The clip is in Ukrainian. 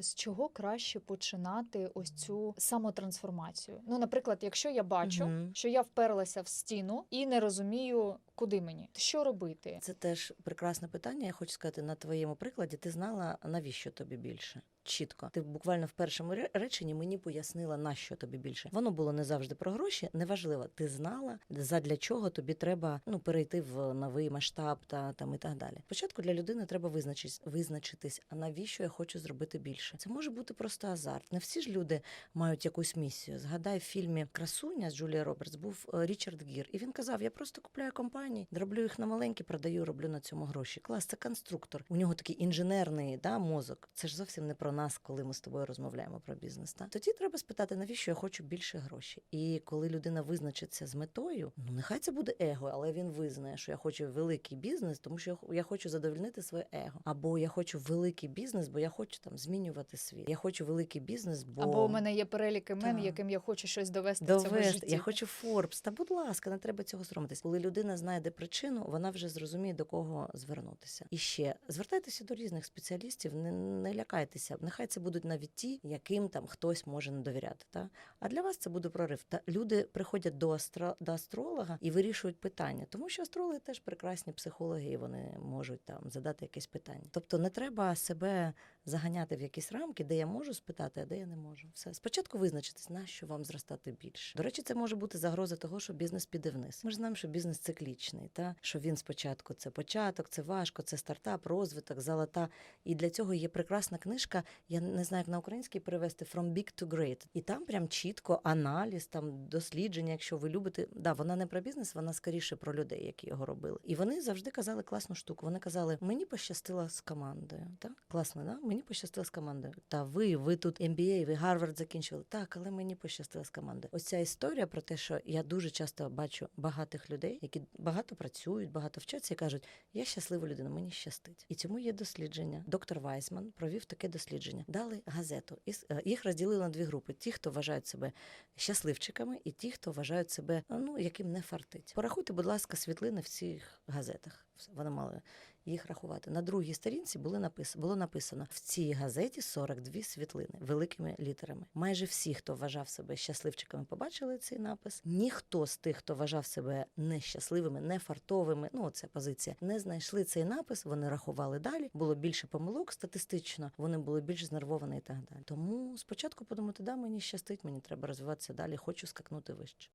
З чого краще починати ось цю самотрансформацію? Ну, наприклад, якщо я бачу, угу. що я вперлася в стіну і не розумію, куди мені, що робити? Це теж прекрасне питання. Я хочу сказати, на твоєму прикладі ти знала, навіщо тобі більше. Чітко, ти буквально в першому реченні мені пояснила, на що тобі більше. Воно було не завжди про гроші, неважливо. Ти знала, задля чого тобі треба ну перейти в новий масштаб та там і так далі. Спочатку для людини треба визначитись, визначитись, а навіщо я хочу зробити більше. Це може бути просто азарт. Не всі ж люди мають якусь місію. Згадай, в фільмі Красуня з Джулією Робертс був е, Річард Гір, і він казав: Я просто купляю компанії, дроблю їх на маленькі, продаю, роблю на цьому гроші. Клас, це конструктор. У нього такий інженерний да, мозок. Це ж зовсім не про нас, коли ми з тобою розмовляємо про бізнес. Та? Тоді треба спитати, навіщо я хочу більше грошей. І коли людина визначиться з метою, ну нехай це буде его, але він визнає, що я хочу великий бізнес, тому що я хочу задовольнити своє его. Або я хочу великий бізнес, бо я хочу там змінювати світ. Я хочу великий бізнес, бо Або у мене є перелік імен, яким я хочу щось довести в цьому Довести, житті. я хочу Форбс. Та будь ласка, не треба цього соромитись. Коли людина знайде причину, вона вже зрозуміє до кого звернутися. І ще звертайтеся до різних спеціалістів, не, не лякайтеся. Нехай це будуть навіть ті, яким там хтось може не довіряти. Та а для вас це буде прорив. Та люди приходять до астро, до астролога і вирішують питання, тому що астрологи теж прекрасні психологи, і вони можуть там задати якесь питання. Тобто не треба себе заганяти в якісь рамки, де я можу спитати, а де я не можу. Все спочатку визначитись, на що вам зростати більше. До речі, це може бути загроза того, що бізнес піде вниз. Ми ж знаємо, що бізнес циклічний, та що він спочатку це початок, це важко, це стартап, розвиток, золота. І для цього є прекрасна книжка. Я не знаю, як на українській перевести From Big to Great. І там прям чітко аналіз, там дослідження, якщо ви любите. Да, вона не про бізнес, вона скоріше про людей, які його робили. І вони завжди казали класну штуку. Вони казали: мені пощастило з командою. Так? Класно, да? Мені пощастило з командою. Та ви, ви тут MBA, ви Гарвард закінчили. Так, але мені пощастило з командою. Ось ця історія про те, що я дуже часто бачу багатих людей, які багато працюють, багато вчаться і кажуть, я щаслива людина, мені щастить. І цьому є дослідження. Доктор Вайсман провів таке дослідження. Дали газету. І е, їх розділили на дві групи: ті, хто вважають себе щасливчиками, і ті, хто вважають себе ну яким не фартить. Порахуйте, будь ласка, світлини в цих газетах. Вони мали їх рахувати. На другій сторінці були напис... було написано в цій газеті 42 світлини великими літерами. Майже всі, хто вважав себе щасливчиками, побачили цей напис. Ніхто з тих, хто вважав себе нещасливими, нефартовими, ну це позиція, не знайшли цей напис. Вони рахували далі. Було більше помилок статистично. Вони були більш знервовані і так далі. Тому спочатку подумати, да, мені щастить, мені треба розвиватися далі. Хочу скакнути вище.